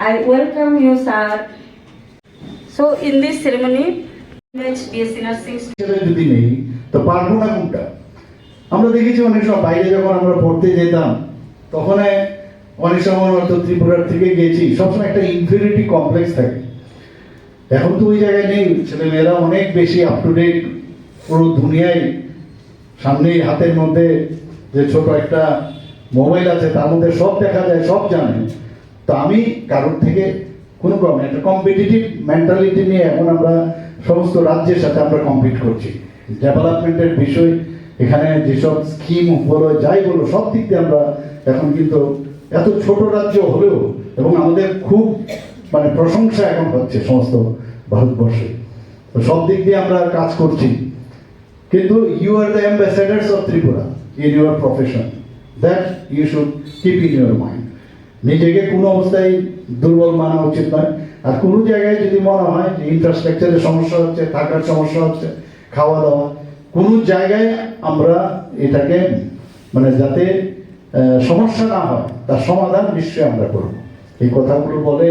I welcome you, sir. So, in this ceremony, Nursing আমরা দেখেছি অনেক সময় বাইরে যখন আমরা পড়তে যেতাম তখন অনেক সময় হয়তো ত্রিপুরার থেকে গেছি সবসময় একটা ইনফিনিটি কমপ্লেক্স থাকে এখন তো ওই জায়গায় নেই ছেলেমেয়েরা অনেক বেশি আপ টু ডেট পুরো দুনিয়ায় সামনেই হাতের মধ্যে যে ছোট একটা মোবাইল আছে, তার মধ্যে সব দেখা যায়, সব জানে। তো আমি কারোর থেকে কোনো কম একটা কম্পিটিটিভ মেন্টালিটি নিয়ে এখন আমরা সমস্ত রাজ্যের সাথে আমরা কম্পিট করছি। ডেভেলপমেন্টের বিষয়, এখানে যেসব স্কিম বলো যাই বলো, সব দিক দিয়ে আমরা এখন কিন্তু এত ছোট রাজ্য হলেও এবং আমাদের খুব মানে প্রশংসা এখন হচ্ছে সমস্ত ভারতবর্ষে। তো সব দিক দিয়ে আমরা কাজ করছি। কিন্তু you are the ambassadors of Tripura in your profession that you should keep in your mind নিজেকে কোনো অবস্থায় দুর্বল মানা উচিত নয়। আর কোনো জায়গায় যদি মনে হয় যে ইনফ্রাস্ট্রাকচারের সমস্যা হচ্ছে, থাকার সমস্যা হচ্ছে খাওয়া দাওয়া কোনো জায়গায় আমরা এটাকে মানে যাতে সমস্যা না হয়, তার সমাধান নিশ্চয়ই আমরা করব। এই কথাগুলো বলে